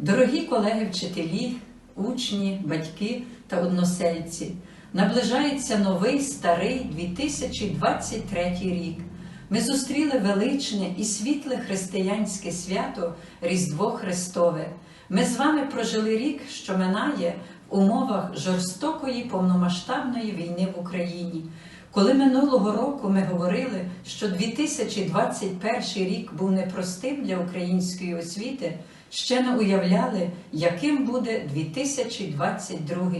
Дорогі колеги вчителі, учні, батьки та односельці. Наближається новий старий 2023 рік. Ми зустріли величне і світле християнське свято Різдво Христове. Ми з вами прожили рік, що минає в умовах жорстокої повномасштабної війни в Україні. Коли минулого року ми говорили, що 2021 рік був непростим для української освіти, ще не уявляли, яким буде 2022.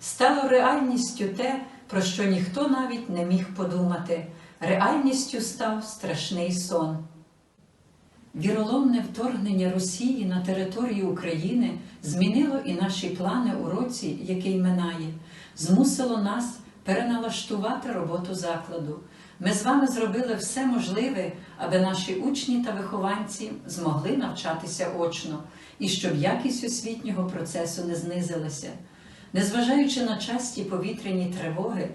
Стало реальністю те, про що ніхто навіть не міг подумати. Реальністю став страшний сон. Віроломне вторгнення Росії на територію України змінило і наші плани у році, який минає, змусило нас переналаштувати роботу закладу. Ми з вами зробили все можливе, аби наші учні та вихованці змогли навчатися очно і щоб якість освітнього процесу не знизилася. Незважаючи на часті повітряні тривоги,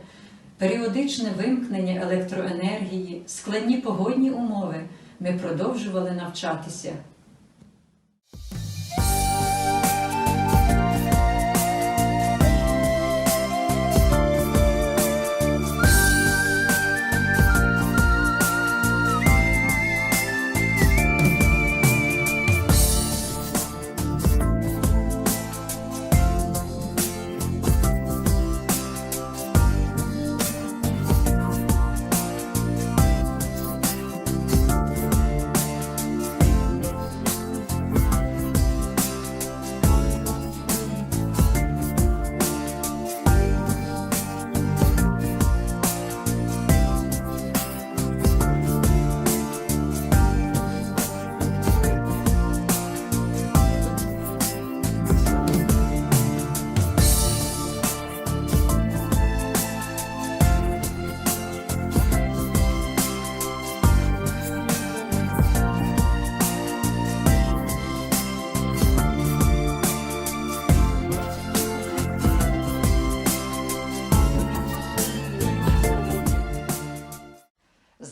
періодичне вимкнення електроенергії, складні погодні умови, ми продовжували навчатися.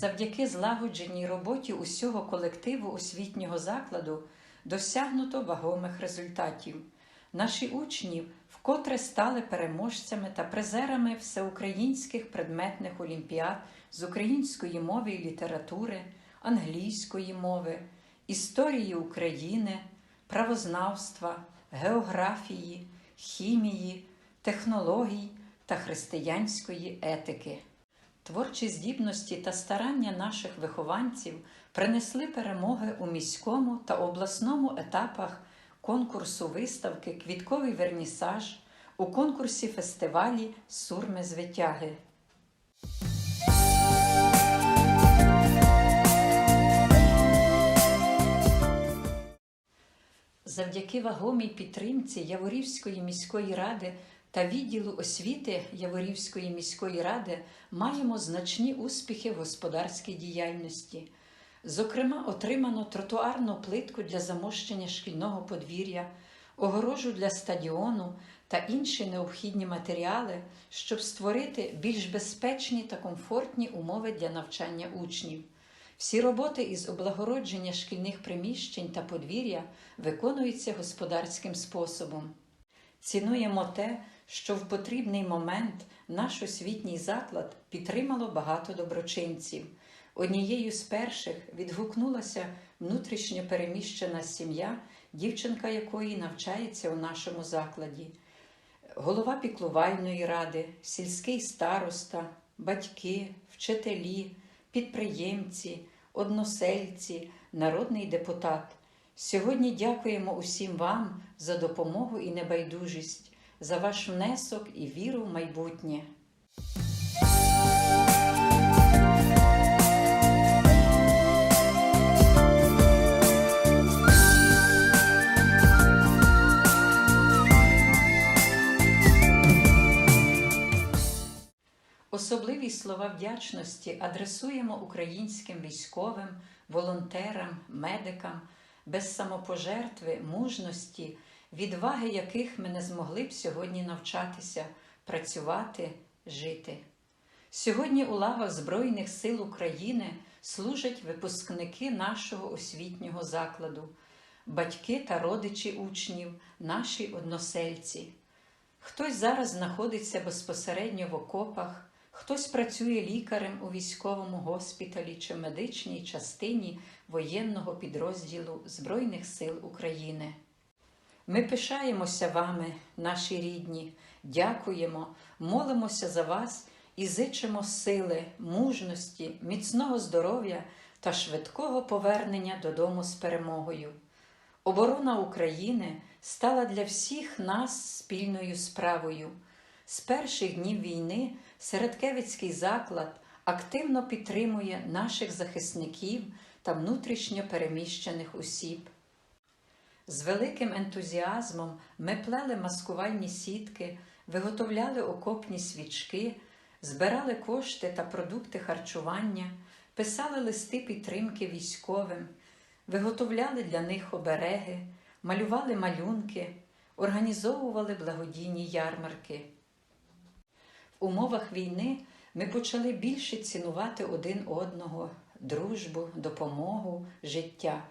Завдяки злагодженій роботі усього колективу освітнього закладу досягнуто вагомих результатів. Наші учні вкотре стали переможцями та призерами всеукраїнських предметних олімпіад з української мови і літератури, англійської мови, історії України, правознавства, географії, хімії, технологій та християнської етики. Творчі здібності та старання наших вихованців принесли перемоги у міському та обласному етапах конкурсу виставки Квітковий вернісаж у конкурсі фестивалі Сурми звитяги. Завдяки вагомій підтримці Яворівської міської ради та відділу освіти Яворівської міської ради маємо значні успіхи в господарській діяльності. Зокрема, отримано тротуарну плитку для замощення шкільного подвір'я, огорожу для стадіону та інші необхідні матеріали, щоб створити більш безпечні та комфортні умови для навчання учнів. Всі роботи із облагородження шкільних приміщень та подвір'я виконуються господарським способом. Цінуємо те, що в потрібний момент наш освітній заклад підтримало багато доброчинців. Однією з перших відгукнулася внутрішньо переміщена сім'я, дівчинка якої навчається у нашому закладі. Голова піклувальної ради, сільський староста, батьки, вчителі, підприємці, односельці, народний депутат. Сьогодні дякуємо усім вам за допомогу і небайдужість, за ваш внесок і віру в майбутнє. Особливі слова вдячності адресуємо українським військовим, волонтерам, медикам, без самопожертви, мужності, відваги яких ми не змогли б сьогодні навчатися, працювати, жити. Сьогодні у лавах Збройних сил України служать випускники нашого освітнього закладу. батьки та родичі учнів, наші односельці. Хтось зараз знаходиться безпосередньо в окопах, хтось працює лікарем у військовому госпіталі чи медичній частині воєнного підрозділу Збройних сил України. Ми пишаємося вами, наші рідні, дякуємо, молимося за вас і зичимо сили, мужності, міцного здоров'я та швидкого повернення додому з перемогою. Оборона України стала для всіх нас спільною справою. З перших днів війни Середкевицький заклад активно підтримує наших захисників та внутрішньо переміщених осіб. З великим ентузіазмом ми плели маскувальні сітки, виготовляли окопні свічки, збирали кошти та продукти харчування, писали листи підтримки військовим, виготовляли для них обереги, малювали малюнки, організовували благодійні ярмарки. В умовах війни ми почали більше цінувати один одного, дружбу, допомогу, життя.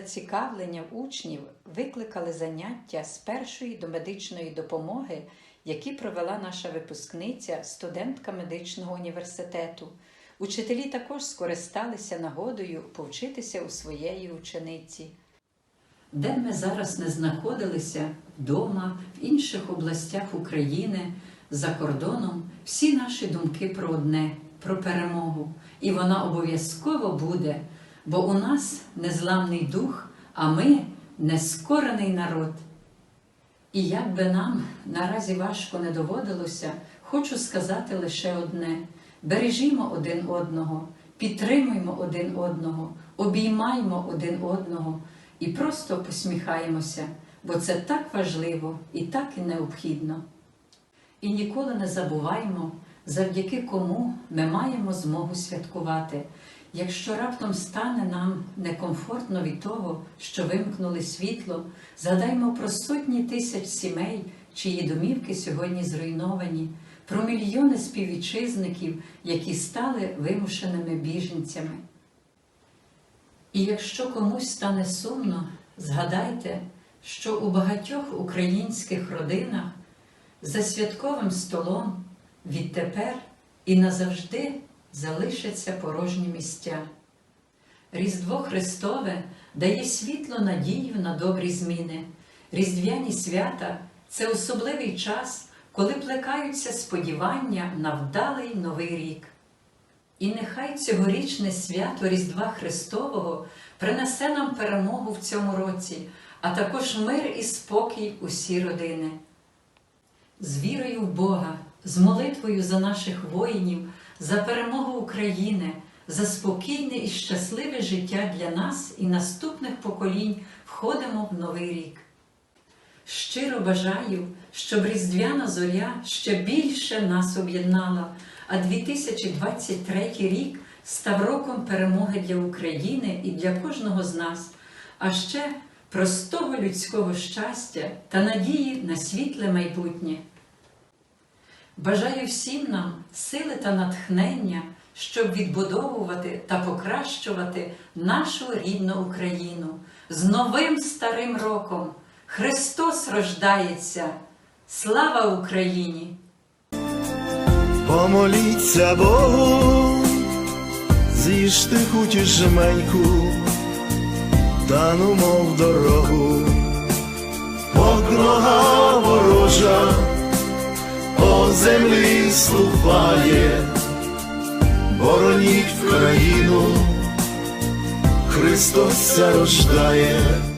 Зацікавлення учнів викликали заняття з першої до медичної допомоги, які провела наша випускниця, студентка медичного університету. Учителі також скористалися нагодою повчитися у своєї учениці. Де ми зараз не знаходилися вдома, в інших областях України, за кордоном, всі наші думки про одне, про перемогу. І вона обов'язково буде, бо у нас незламний дух, а ми нескорений народ. І як би нам наразі важко не доводилося, хочу сказати лише одне: бережімо один одного, підтримуймо один одного, обіймаймо один одного і просто посміхаємося, бо це так важливо і так і необхідно. І ніколи не забуваймо, завдяки кому ми маємо змогу святкувати. Якщо раптом стане нам некомфортно від того, що вимкнули світло, згадаймо про сотні тисяч сімей, чиї домівки сьогодні зруйновані, про мільйони співвітчизників, які стали вимушеними біженцями. І якщо комусь стане сумно, згадайте, що у багатьох українських родинах за святковим столом відтепер і назавжди залишаться порожні місця. Різдво Христове дає світло надію на добрі зміни. Різдвяні свята це особливий час, коли плекаються сподівання на вдалий новий рік. І нехай цьогорічне свято Різдва Христового принесе нам перемогу в цьому році, а також мир і спокій усі родини. З вірою в Бога, з молитвою за наших воїнів, за перемогу України, за спокійне і щасливе життя для нас і наступних поколінь входимо в новий рік. Щиро бажаю, щоб різдвяна зоря ще більше нас об'єднала, а 2023 рік став роком перемоги для України і для кожного з нас, а ще простого людського щастя та надії на світле майбутнє. Бажаю всім нам сили та натхнення, щоб відбудовувати та покращувати нашу рідну Україну з новим старим роком. Христос рождається! Слава Україні! Помоліться Богу, з'їжте хоч жменьку стану, мов дорогу, Бог нога ворожа, землі слухає, бороніть країну, Христос рождає.